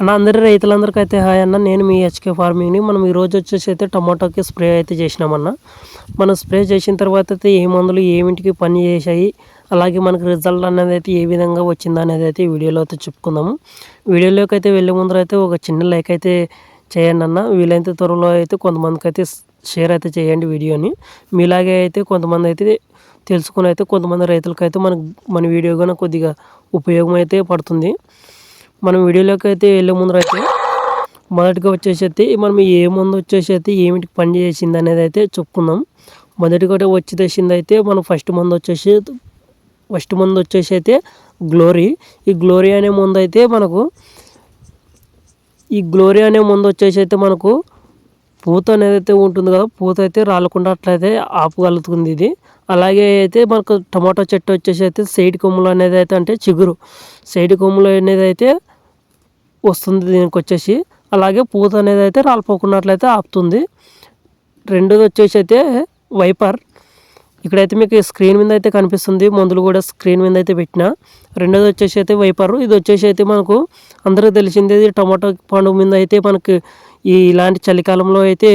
అన్న అందరి రైతులందరికీ అయితే హాయ్ అన్న. నేను మీ హెచ్కే ఫార్మింగ్ని మనం ఈ రోజు వచ్చేసి అయితే టమాటోకి స్ప్రే అయితే చేసినామన్న. మనం స్ప్రే చేసిన తర్వాత అయితే ఏ మందులు ఏమిటికి పని చేశాయి అలాగే మనకు రిజల్ట్ అనేది అయితే ఏ విధంగా వచ్చింది అనేది అయితే ఈ వీడియోలో అయితే చెప్పుకుందాము. వీడియోలోకి అయితే వెళ్ళే ముందర అయితే ఒక చిన్న లైక్ అయితే చేయండి అన్న. వీలైనంత త్వరలో అయితే కొంతమందికి అయితే షేర్ అయితే చేయండి వీడియోని. మీలాగే అయితే కొంతమంది అయితే తెలుసుకుని అయితే కొంతమంది రైతులకైతే మనకు మన వీడియో కూడా కొద్దిగా ఉపయోగం అయితే పడుతుంది. మనం వీడియోలోకి అయితే వెళ్ళే ముందర అయితే మొదటిగా వచ్చేసి అయితే మనం ఏ ముందు వచ్చేసి అయితే ఏమిటి పని చేసింది అనేది అయితే చెప్పుకుందాం. మొదటిగా వచ్చి తెచ్చింది అయితే మనం ఫస్ట్ మందు వచ్చేసి ఫస్ట్ మందు వచ్చేసి అయితే గ్లోరీ. ఈ గ్లోరీ అనే ముందు అయితే మనకు ఈ గ్లోరీ అనే ముందు వచ్చేసి అయితే మనకు పూత అనేది అయితే ఉంటుంది కదా పూత అయితే రాలకుండా అట్లయితే ఆపగలుగుతుంది ఇది. అలాగే అయితే మనకు టమాటో చెట్టు వచ్చేసి అయితే సైడ్ కొమ్ములు అనేది అయితే అంటే చిగురు. సైడ్ కొమ్ములు అనేది అయితే వస్తుంది దీనికి వచ్చేసి అలాగే పూత అనేది అయితే రాలిపోకున్నట్లయితే ఆపుతుంది. రెండోది వచ్చేసి అయితే వైపర్. ఇక్కడైతే మీకు స్క్రీన్ మీద అయితే కనిపిస్తుంది. మందులు కూడా స్క్రీన్ మీద అయితే పెట్టిన. రెండోది వచ్చేసి అయితే వైపర్. ఇది వచ్చేసి అయితే మనకు అందరికీ తెలిసింది. టమాటో పండు మీద అయితే మనకి ఈ ఇలాంటి చలికాలంలో అయితే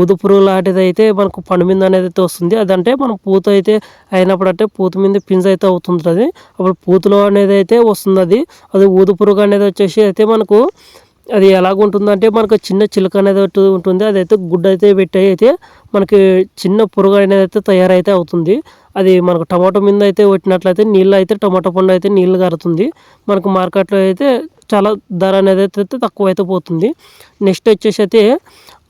ఊదు పురుగు లాంటిది అయితే మనకు పండు మీద అనేది అయితే వస్తుంది అదంటే మనం పూత అయితే అయినప్పుడు అంటే పూత మీద పింజ అయితే అవుతుంటుంది. అప్పుడు పూతలో అనేది అయితే వస్తుంది అది అది ఊదు పురుగు అనేది వచ్చేసి అయితే మనకు అది ఎలాగుంటుందంటే మనకు చిన్న చిలుక అనేది ఉంటుంది అదైతే గుడ్డ అయితే పెట్టి అయితే మనకి చిన్న పురుగు అనేది అయితే తయారైతే అవుతుంది. అది మనకు టమాటో మీద అయితే పెట్టినట్లయితే నీళ్ళు అయితే టమాటో పండు అయితే నీళ్ళు కారుతుంది మనకు మార్కెట్లో అయితే చాలా ధర అనేది అయితే తక్కువ అయితే పోతుంది. నెక్స్ట్ వచ్చేసి అయితే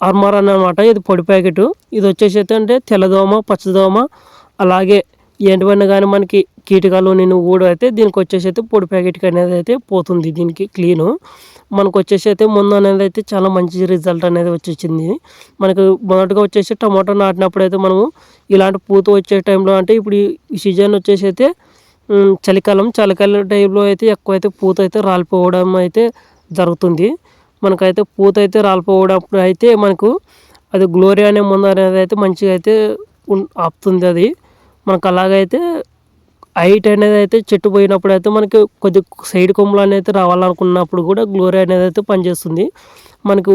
అర్మార్ అన్నమాట ఇది పొడి ప్యాకెట్. ఇది వచ్చేసి అయితే అంటే తెల్లదోమ పచ్చదోమ అలాగే ఏంటివన్నా కానీ మనకి కీటకాలు నేను కూడా అయితే దీనికి వచ్చేసి అయితే పొడి ప్యాకెట్కి అనేది అయితే పోతుంది దీనికి క్లీను. మనకు వచ్చేసి అయితే ముందు అనేది అయితే చాలా మంచి రిజల్ట్ అనేది వచ్చేసింది. మనకు మొదటగా వచ్చేసి టమాటో నాటినప్పుడు అయితే మనము ఇలాంటి పూత వచ్చే టైంలో అంటే ఇప్పుడు ఈ సీజన్ వచ్చేసి అయితే చలికాలం చలికాలం టైంలో అయితే ఎక్కువ అయితే పూత అయితే రాలిపోవడం అయితే జరుగుతుంది. మనకైతే పూత అయితే రాలిపోవడం అయితే మనకు అది గ్లోరీ అనే ముందు అనేది అయితే మంచిగా అయితే ఆపుతుంది అది. మనకు అలాగైతే హైట్ అనేది అయితే చెట్టు పోయినప్పుడు అయితే మనకి కొద్ది సైడ్ కొమ్మలు అనేది రావాలనుకున్నప్పుడు కూడా గ్లోరీ అనేది అయితే పనిచేస్తుంది. మనకు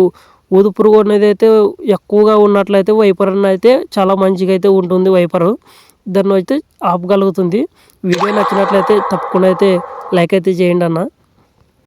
ఊదు పురుగు అనేది అయితే ఎక్కువగా ఉన్నట్లయితే వైపర్ అయితే చాలా మంచిగా అయితే ఉంటుంది వైపర్. దాన్ని అయితే ఆపగలుగుతుంది. వీడియో నచ్చినట్లయితే తప్పకుండా అయితే లైక్ అయితే చేయండి అన్న.